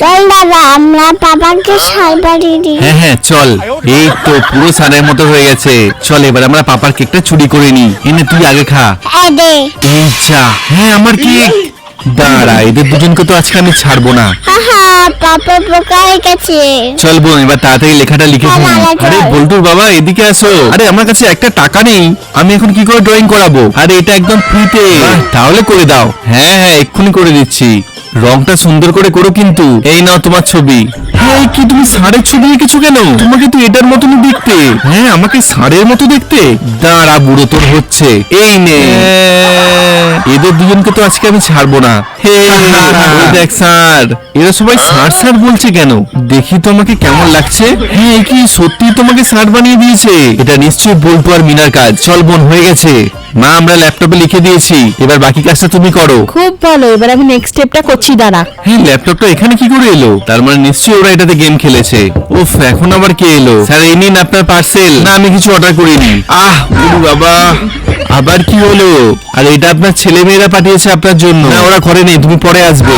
চল দাদা আমরা বাবাকে সাই বাড়ি দিই হ্যাঁ হ্যাঁ চল। এই তো পুরো সানের মতো হয়ে গেছে। চল এবার আমরা পাপার কেকটা চুরি করে নি এনে তুই আগে খা। এই দে। এই যা। হ্যাঁ আমার কেক। দাঁড়া এদের দুজনকে তো আজকে আমি ছাড়বো না। আহা পাপা পোকা হয়ে গেছে। চল বোন এবার তাড়াতাড়ি লেখাটা লিখে হ্যাঁ, ফেলি। হ্যাঁ, আরে বল্টুর বাবা এদিকে আসো। আরে আমার কাছে একটা টাকা নেই। আমি এখন কি করে ড্রয়িং করাবো? আরে এটা একদম ফ্রিতে তাহলে করে দাও। হ্যাঁ হ্যাঁ এক্ষুনি করে দিচ্ছি। রংটা সুন্দর করে করো কিন্তু। এই নাও তোমার ছবি। এই কি তুমি ষাঁড়ের ছবি এঁকেছো কেন? তোমাকে তো এটার মতনই দেখতে। হ্যাঁ আমাকে ষাঁড়ের মতো দেখতে? দাঁড়া বুড়ো তোর হচ্ছে। এই নে। এদের দুজনকে তো আজকে আমি ছাড়বো না। হে দেখ স্যার এরা সবাই স্যার স্যার বলছে কেন? দেখি তো আমাকে কেমন লাগছে। হ্যাঁ কি সত্যি তোমাকে স্যার বানিয়ে দিয়েছে? এটা নিশ্চয়ই বলতো আর মিনার কাজ। চল বোন হয়ে গেছে। মা আমরা ল্যাপটপে লিখে দিয়েছি। এবার বাকি কাজটা তুমি করো। খুব ভালো এবার আমি নেক্সট স্টেপটা করছি দাঁড়া। হ্যাঁ ল্যাপটপটা এখানে কি করে এলো? তার মানে নিশ্চয়ই ওরা এটাতে গেম খেলেছে। উফ এখন আবার কে এলো? স্যার এই নিন আপনার পার্সেল না আমি কিছু অর্ডার করিনি। আহ উরু বাবা আবার কি হলো? আর এটা আপনার ছেলে মেয়েরা পাঠিয়েছে আপনার জন্য। না ওরা ঘরে নেই তুমি পরে আসবে।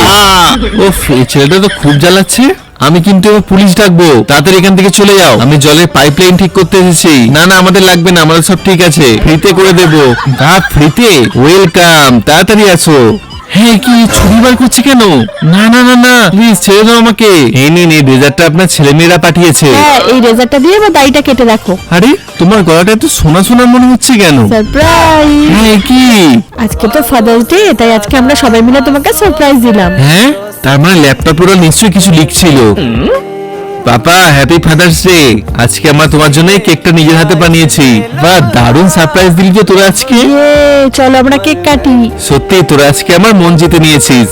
উফ এই ছেলেটা তো খুব জ্বালাচ্ছে। আমি কিন্তু পুলিশ ডাকবো। তাড়াতাড়ি এখান থেকে চলে যাও। আমি জলের পাইপলাইন ঠিক করতে এসেছি। না না আমাদের লাগবে না আমাদের সব ঠিক আছে। ফ্রিতে করে দেবো। গা ফ্রিতে ওয়েলকাম তাড়াতাড়ি আসো। হ্যাঁ কি ছুরি বার করছে কেন? না না না না প্লিজ ছেড়ে দাও আমাকে। এই নিন এই ডেজার্টটা আপনার ছেলে মেয়েরা পাঠিয়েছে। হ্যাঁ এই রেজারটা দিয়ে এবার দাড়িটা কেটে রাখো। আরে তোমার গলাটা এত সোনা সোনা মনে হচ্ছে কেন? সারপ্রাইজ হ্যাঁ কি? আজকে তো ফাদার্স ডে তাই আজকে আমরা সবাই মিলে তোমাকে সারপ্রাইজ দিলাম। হ্যাঁ? তার মানে ল্যাপটপ ওরা নিশ্চয়ই কিছু লিখছিল। পাপা হ্যাপি ফাদার্স ডে আজকে আমরা তোমার জন্য এই কেকটা নিজের হাতে বানিয়েছি। বা দারুণ সারপ্রাইজ দিলি তো তোরা আজকে। ইয়ে চলো আমরা কেক কাটি। সত্যি তোরা আজকে আমার মন জিতে নিয়েছিস।